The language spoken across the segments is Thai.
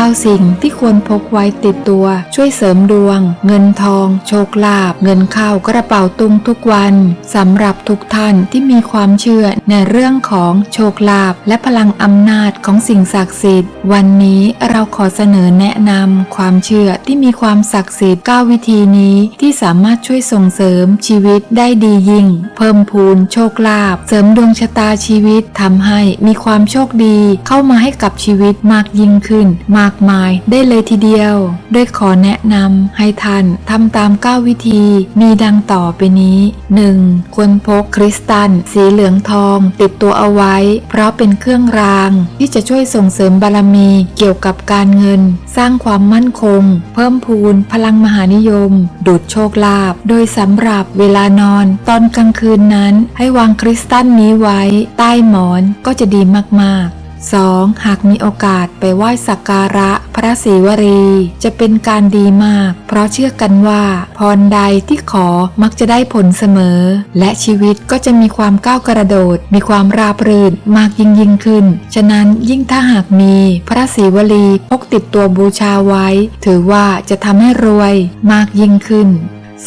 9 สิ่งที่ควรพกไว้ติดตัว ช่วยเสริมดวง เงินทอง โชคลาภเงินเข้ากระเป๋าตุงทุกวันสำหรับทุกท่านที่มีความเชื่อในเรื่องของโชคลาภและพลังอำนาจของสิ่งศักดิ์สิทธิ์ วันนี้เราขอเสนอแนะนำความเชื่อที่มีความศักดิ์สิทธิ์ 9 วิธีนี้ที่สามารถช่วยส่งเสริมชีวิตได้ดียิ่ง เพิ่มพูนโชคลาภเสริมดวงชะตาชีวิตทำให้มีความโชคดีเข้ามาให้กับชีวิตมากยิ่งขึ้นมาากมายได้เลยทีเดียวโดยขอแนะนำให้ท่านทำตาม 9 วิธีมีดังต่อไปนี้ 1. ควรพกคริสตัล สีเหลืองทอง ติดตัวเอาไว้ เพราะเป็นเครื่องราง ที่จะช่วยส่งเสริมบารมีเกี่ยวกับการเงิน สร้างความมั่นคง เพิ่มพูนพลังมหานิยม ดูดโชคลาภโดยสำหรับเวลานอน ตอนกลางคืนนั้น ให้วางคริสตัลนี้ไว้ ใต้หมอนก็จะดีมากๆ 2. หากมีโอกาสไปไหว้สักการะพระศรีวรี จะเป็นการดีมาก เพราะเชื่อกันว่า พรใดที่ขอมักจะได้ผลเสมอ และชีวิตก็จะมีความก้าวกระโดด มีความราบรื่นมากยิ่งยิ่งขึ้น ฉะนั้นยิ่งถ้าหากมีพระศรีวลีพกติดตัวบูชาไว้ ถือว่าจะทำให้รวยมากยิ่งขึ้น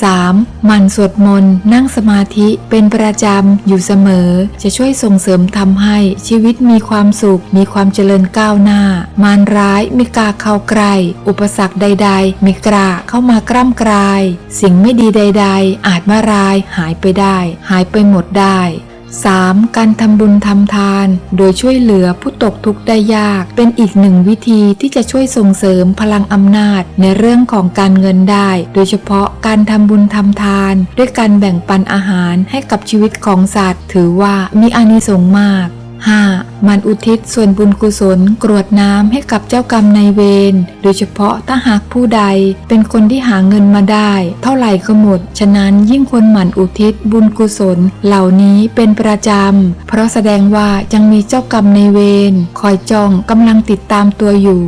3. มันสวดมนต์นั่งสมาธิเป็นประจำอยู่เสมอ จะช่วยส่งเสริมทำให้ชีวิตมีความสุข มีความเจริญก้าวหน้า มารร้ายไม่กล้าเข้าใกล้อุปสรรคใดๆไม่กล้าเข้ามากร่ำกราย สิ่งไม่ดีใด ๆ อาจมารายหายไปได้ หายไปหมดได้ 3. การทำบุญทำทาน โดยช่วยเหลือผู้ตกทุกข์ได้ยาก เป็นอีกหนึ่งวิธีที่จะช่วยส่งเสริมพลังอำนาจในเรื่องของการเงินได้ โดยเฉพาะการทำบุญทำทาน ด้วยการแบ่งปันอาหารให้กับชีวิตของสัตว์ ถือว่ามีอานิสงส์มาก 5. มันอุทิศส่วนบุญกุศลกรวดน้ำให้กับเจ้ากรรมนายเวร โดยเฉพาะถ้าหากผู้ใดเป็นคนที่หาเงินมาได้ เท่าไหร่ก็หมด ฉะนั้นยิ่งควรหมั่นอุทิศบุญกุศลเหล่านี้เป็นประจำ เพราะแสดงว่ายังมีเจ้ากรรมนายเวรคอยจ้องกำลังติดตามตัวอยู่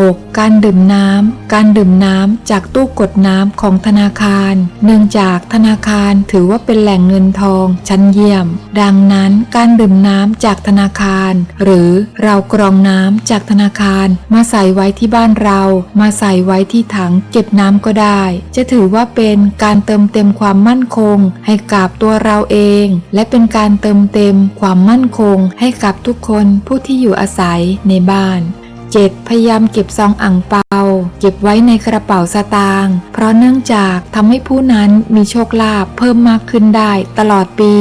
6. การดื่มน้ำ การดื่มน้ำจากตู้กดน้ำของธนาคาร เนื่องจากธนาคารถือว่าเป็นแหล่งเงินทองชั้นเยี่ยม ดังนั้นการดื่มน้ำจากธนาคาร หรือเรากรองน้ำจากธนาคาร มาใส่ไว้ที่บ้านเรา มาใส่ไว้ที่ถังเก็บน้ำก็ได้ จะถือว่าเป็นการเติมเต็มความมั่นคง ให้กับตัวเราเอง และเป็นการเติมเต็มความมั่นคง ให้กับทุกคนผู้ที่อยู่อาศัยในบ้าน 7. พยายามเก็บซองอ่างเปา เก็บไว้ในกระเป๋าสตางค์เพราะเนื่องจากทำให้ผู้นั้นมีโชคลาภเพิ่มมากขึ้นได้ตลอดปี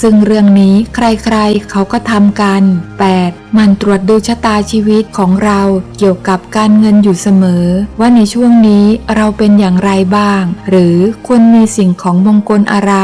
ซึ่งเรื่องนี้ใครๆเขาก็ทำกัน 8. มันตรวจดูชะตาชีวิตของเราเกี่ยวกับการเงินอยู่เสมอ ว่าในช่วงนี้เราเป็นอย่างไรบ้าง หรือควรมีสิ่งของมงคลอะไร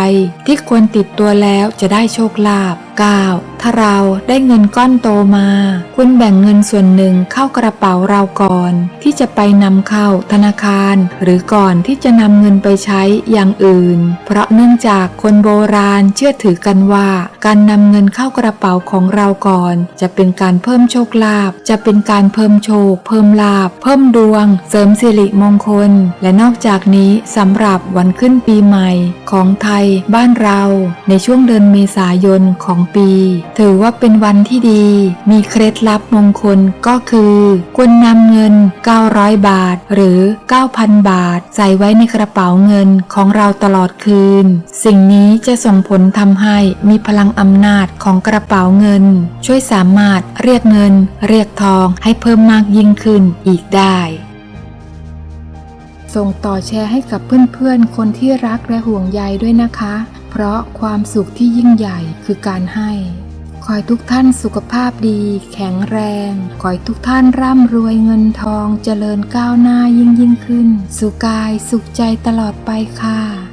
ที่ควรติดตัวแล้วจะได้โชคลาภ 9. ถ้าเราได้เงินก้อนโตมาควรแบ่งเงินส่วนหนึ่งเข้ากระเป๋าเราก่อน ที่จะไปนำเข้าธนาคาร หรือก่อนที่จะนำเงินไปใช้อย่างอื่น เพราะเนื่องจากคนโบราณเชื่อถือกันว่า การนำเงินเข้ากระเป๋าของเราก่อน จะเป็นการเพิ่มโชคลาภจะเป็นการเพิ่มโชค เพิ่มลาภเพิ่มดวง เสริมสิริมงคล และนอกจากนี้สำหรับวันขึ้นปีใหม่ของไทยบ้านเรา ในช่วงเดือนเมษายนของปี ถือว่าเป็นวันที่ดี มีเคล็ดลับมงคลก็คือควรนำเงิน 900 บาท หรือ 9,000 บาท ใส่ไว้ในกระเป๋าเงินของเราตลอดคืน สิ่งนี้จะส่งผลทำให้มีพลังอำนาจของกระเป๋าเงิน ช่วยสามารถเรียกเงิน เรียกทองให้เพิ่มมากยิ่งขึ้นอีกได้ ส่งต่อแชร์ให้กับเพื่อนๆ คนที่รักและห่วงใยด้วยนะคะ เพราะความสุขที่ยิ่งใหญ่คือการให้ขอให้ทุกท่านสุขภาพดี แข็งแรง ขอให้ทุกท่านร่ำรวยเงินทองเจริญก้าวหน้ายิ่งยิ่งขึ้น สุขกายสุขใจตลอดไปค่ะ